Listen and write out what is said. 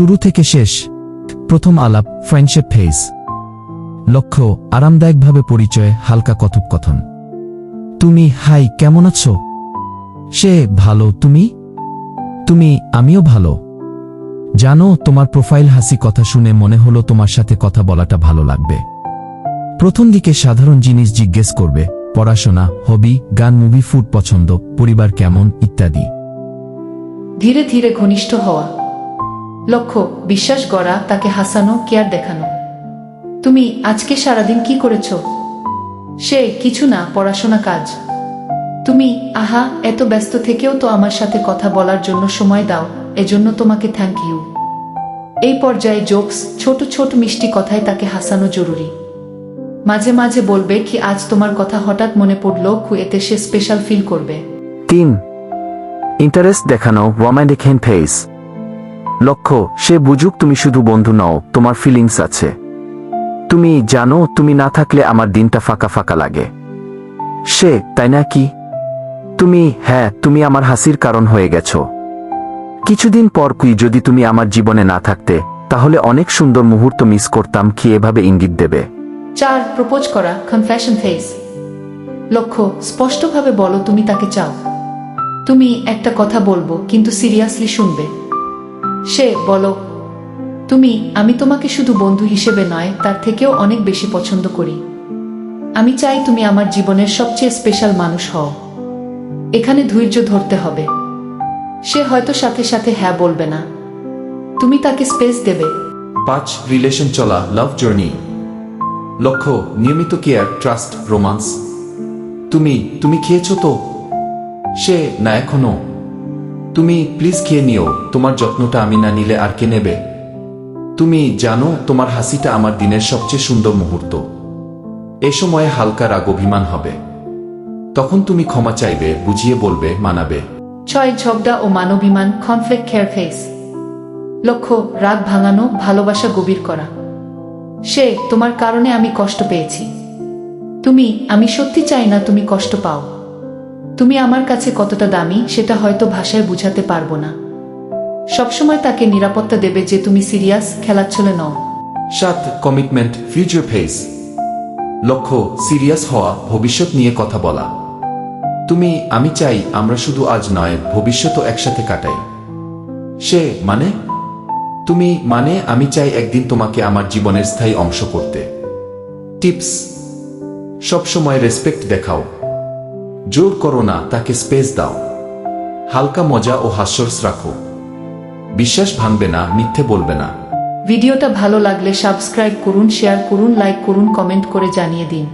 শুরু থেকে শেষ। প্রথম আলাপ ফ্রেন্ডশিপ ফেজ লক্ষ্য, আরামদায়কভাবে পরিচয়, হালকা কথোপকথন। তুমি, হাই, কেমন আছো? সে ভালো, তুমি? তুমি, আমিও ভালো। জানো, তোমার প্রোফাইল হাসি কথা শুনে মনে হলো তোমার সাথে কথা বলাটা ভালো লাগবে। প্রথম দিকে সাধারণ জিনিস জিজ্ঞেস করবে, পড়াশোনা হবি গান মুভি ফুড পছন্দ, পরিবার কেমন? ইত্যাদি। ধীরে ধীরে ঘনিষ্ঠ হওয়া। লক্ষ্য, বিশ্বাস করা তাকে হাসানো, কেয়ার দেখানো। তুমি আজকে সারাদিন কি করেছ? সে কিছু না, পড়াশোনা কাজ। তুমি, আহা, এত ব্যস্ত থেকেও তো আমার সাথে কথা বলার জন্য সময় দাও, এজন্য তোমাকে থ্যাংক ইউ এই পর্যায়ে জোকস, ছোট ছোট মিষ্টি কথায় তাকে হাসানো জরুরি। মাঝে মাঝে বলবে কি, আজ তোমার কথা হঠাৎ মনে পড়ল এতে সে স্পেশাল ফিল করবে। তিন ইন্টারেস্ট দেখানো রোমান্টিক হ্যান্ড ফেস লক্ষ্য, সে বুঝুক তুমি শুধু বন্ধু নও, তোমার ফিলিংস আছে। তুমি জানো, তুমি না থাকলে আমার দিনটা ফাঁকা ফাঁকা লাগে। সে, তাই না কি? তুমি হ্যাঁ তুমি আমার হাসির কারণ হয়ে গেছ। কিছুদিন পর কুই, যদি তুমি আমার জীবনে না থাকতে, তাহলে অনেক সুন্দর মুহূর্ত মিস করতাম, কি এভাবে ইঙ্গিত দেবে? চার, প্রপোজ করা কনফেশন ফেস লক্ষ্য, স্পষ্টভাবে বলো তুমি তাকে চাও। তুমি একটা কথা বলব, কিন্তু সিরিয়াসলি শুনবে। সে, বলো। তুমি, আমি তোমাকে শুধু বন্ধু হিসেবে নয়, তার থেকেও অনেক বেশি পছন্দ করি। আমি চাই তুমি আমার জীবনের সবচেয়ে স্পেশাল মানুষ হও। এখানে ধৈর্য ধরতে হবে। সে হয়তো সাথে সাথে হ্যাঁ বলবে না। তুমি তাকে স্পেস দেবে। পাঁচ রিলেশন চলা লাভ জার্নি লক্ষ্য, নিয়মিত কেয়ার ট্রাস্ট রোমান্স তুমি তুমি খেয়েছো তো? সে, না এখনও। তুমি প্লিজ খেয়ে নিও, তোমার যত্নটা আমি না নিলে আর কে নেবে? তুমি জানো তোমার হাসিটা আমার দিনের সবচেয়ে সুন্দর মুহূর্ত। এ সময়ে হালকা রাগ অভিমান হবে। তখন তুমি ক্ষমা চাইবে, বুঝিয়ে বলবে, মানাবে। ছয় ঝগড়া ও মানবিমান কনফ্লিক্ট কেয়ার ফেস লক্ষ্য, রাগ ভাঙানো, ভালোবাসা গভীর করা। সে, তোমার কারণে আমি কষ্ট পেয়েছি। তুমি, আমি সত্যি চাই না তুমি কষ্ট পাও। তুমি আমার কাছে কতটা দামি, সেটা হয়তো ভাষায় বুঝাতে পারব না। সবসময় তাকে নিরাপত্তা দেবে যে তুমি সিরিয়াস, খেলাচ্ছলে নও। সাত কমিটমেন্ট ফিউচার ফেস লক্ষ্য, সিরিয়াস হওয়া, ভবিষ্যৎ নিয়ে কথা বলা। তুমি, আমি চাই, আমরা শুধু আজ নয়, ভবিষ্যৎও একসাথে কাটাই। সে মানে? তুমি মানে আমি চাই একদিন তোমাকে আমার জীবনের স্থায়ী অংশ করতে। টিপস। সবসময় রেসপেক্ট দেখাও। জোর করো না, তাকে স্পেস দাও। হালকা মজা ও হাস্যরস রাখো। বিশ্বাস ভাঙবে না, মিথ্যে বলবে না। ভিডিওটা ভালো লাগলে সাবস্ক্রাইব করুন শেয়ার করুন লাইক করুন কমেন্ট করে জানিয়ে দিন।